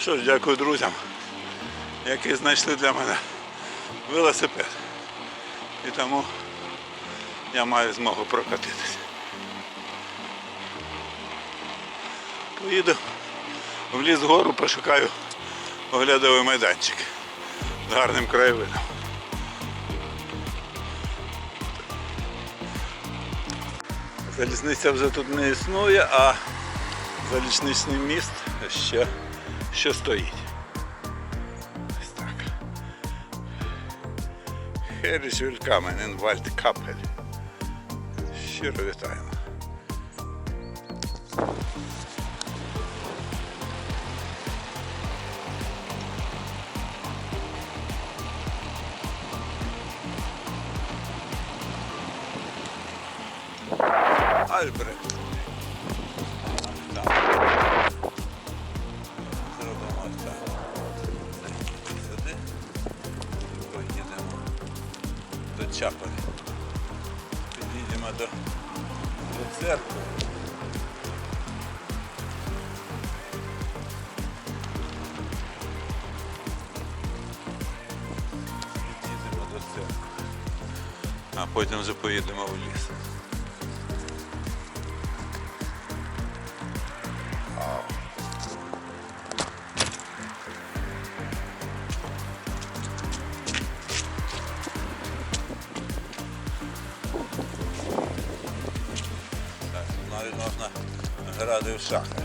Що ж, дякую друзям, які знайшли для мене велосипед. І тому я маю змогу прокатитися. Поїду в ліс гору, пошукаю оглядовий майданчик з гарним краєвидом. Залізниця вже тут не існує, а залізничний міст ще, ще стоїть. Ось так. Херіс Вількамен in Вальдкапель. Щиро вітаємо. Альбрехт. До Чаполі. Підійдемо до, до церкви. Підійдемо до церкви. А потім вже поїдемо в ліс. do suck.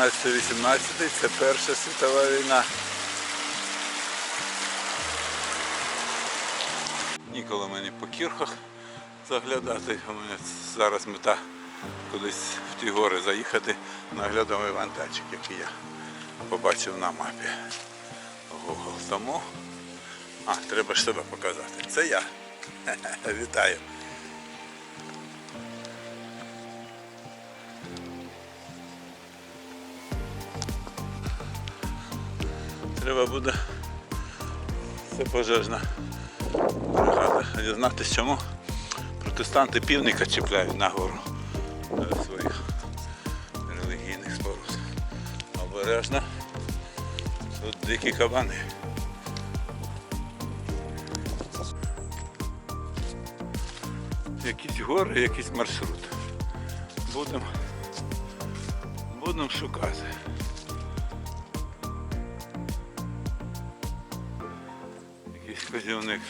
16-18 це Перша світова війна. Ніколи мені по кірхах заглядати. У мене зараз мета кудись в ті гори заїхати на оглядовий вантажик, який я побачив на мапі. Google. Тому... А, треба ж себе показати. Це я. Вітаю. Треба буде це пожежна бригада. Дізнатися, чому протестанти півника чіпляють на гору своїх релігійних споруд. Обережно. Тут дикі кабани. Якісь гори, якийсь маршрут. Будемо будемо шукати. Вказівник.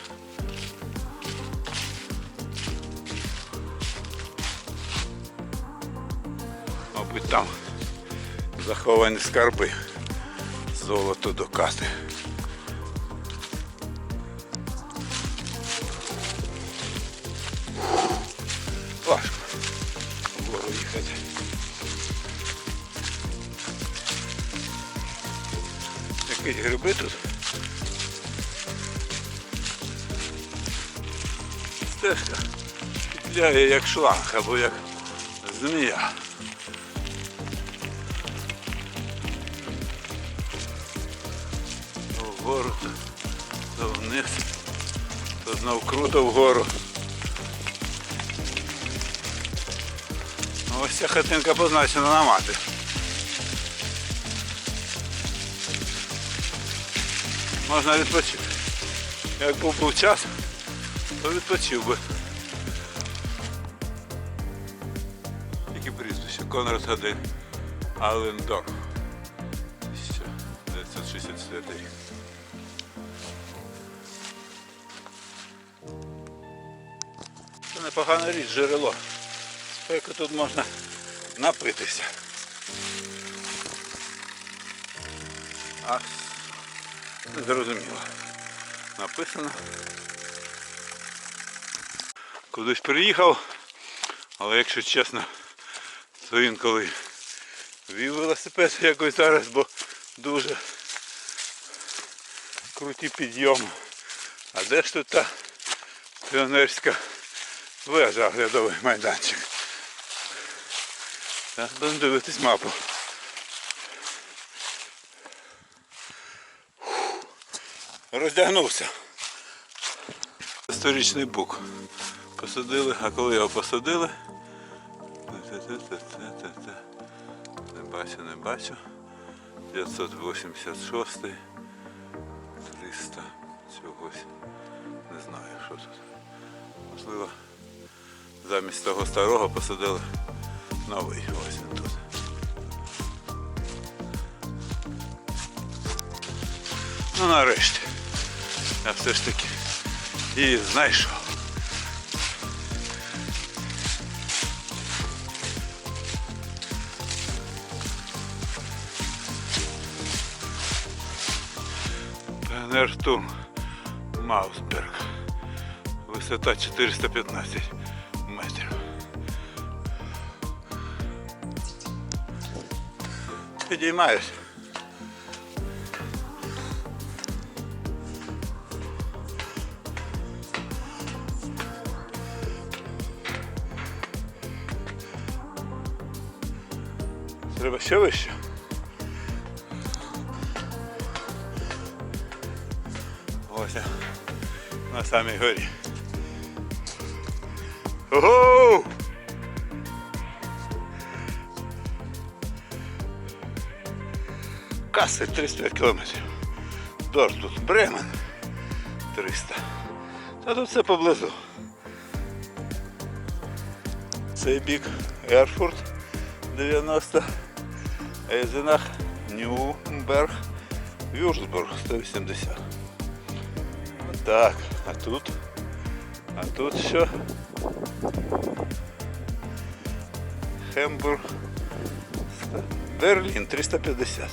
Мабуть, там заховані скарби. Золото до кати. Важко вгору їхати. Якісь гриби тут. Стежка петляє як шланг або як змія. Вгору, то, вниз, то знов круто вгору. Ну, Ось ця хатинка позначена на мапі. Можна відпочити. Як був був час, то відпочив би. Які прізвище? Конрад Гадель Алендорф. 1964 рік. Це непогана річ, джерело. Спеку тут можна напитися. А зрозуміло. Написано. Кудись приїхав, але якщо чесно, то інколи вів велосипед якось зараз, бо дуже круті підйоми. А де ж тут та піонерська вежа, оглядовий майданчик? Зараз будемо дивитись мапу. Роздягнувся. Сторічний бук. Посадили, а коли його посадили? Не бачу, не бачу. 586, 300 чогось. Не знаю, що тут. Можливо, замість того старого посадили новий. Ось він тут. Ну нарешті. Я все ж таки її знайшов. Пенертум Маусберг. Висота 415 метрів. Підіймаюсь. Треба ще вище. Ось я на самій горі. Ого! Каси 35 кілометрів. Дортут, Бремен 300. Та тут все поблизу. Цей бік Ерфурт 90, Ейзенах, Нюрнберг, Вюрцбург 180. Так, а тут? А тут що? Хембург. Берлін 350.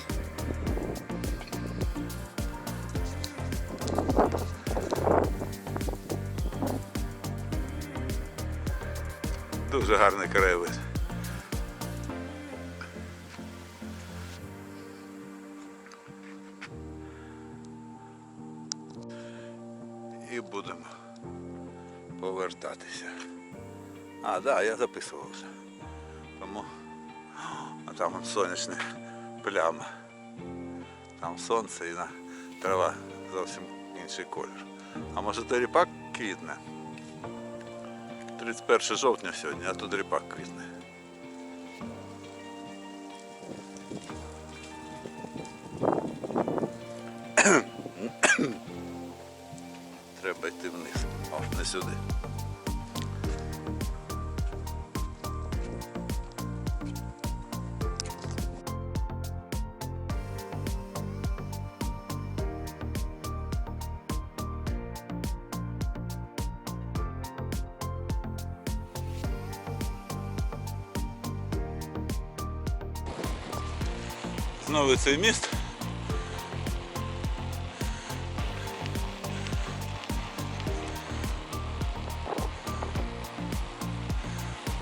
Дуже гарний краєвид. І будемо повертатися. А, так, да, я записувався. Тому а там от сонячна пляма. Там сонце і на трава зовсім інший колір. А може то ріпак квітне? 31 жовтня сьогодні, а тут ріпак квітне. Сюди. Знову цей міст.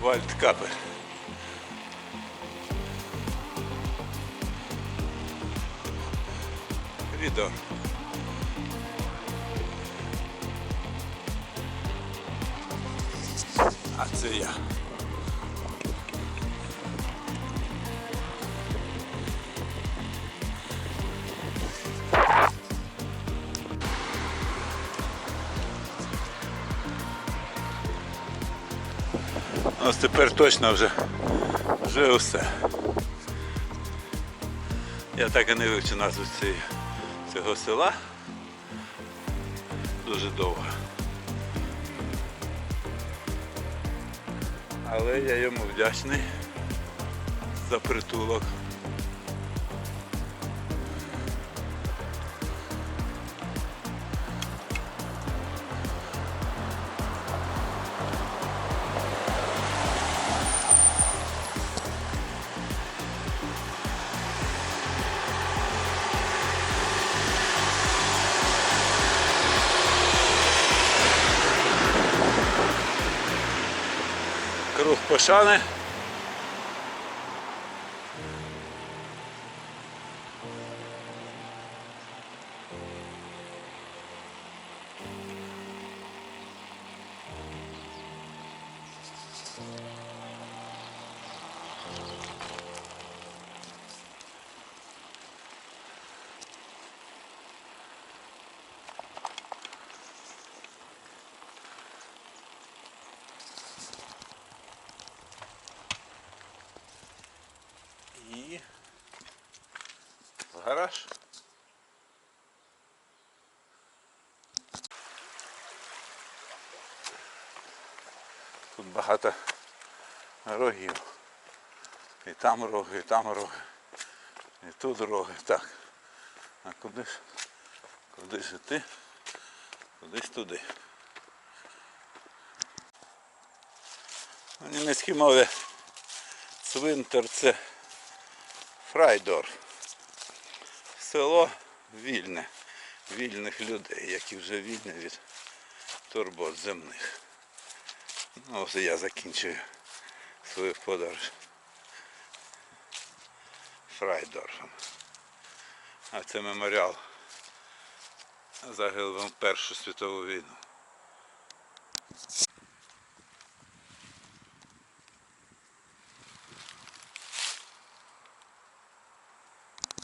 Вальдкапель. Коридор. А це я. Ось тепер точно вже, вже усе. Я так і не вивчив назву цієї, цього села. Дуже довго. Але я йому вдячний за притулок. Пошани. Гараж. Тут багато рогів. І там роги, і там роги. І тут роги. Так. А куди ж? Куди ж іти? Кудись туди. У німецькій мові цвинтар це Фрайдорф. Село вільне, вільних людей, які вже вільні від турбот земних. Ну, ось я закінчую свою подорож Фрайдорфом. А це меморіал загиблим Першу світову війну.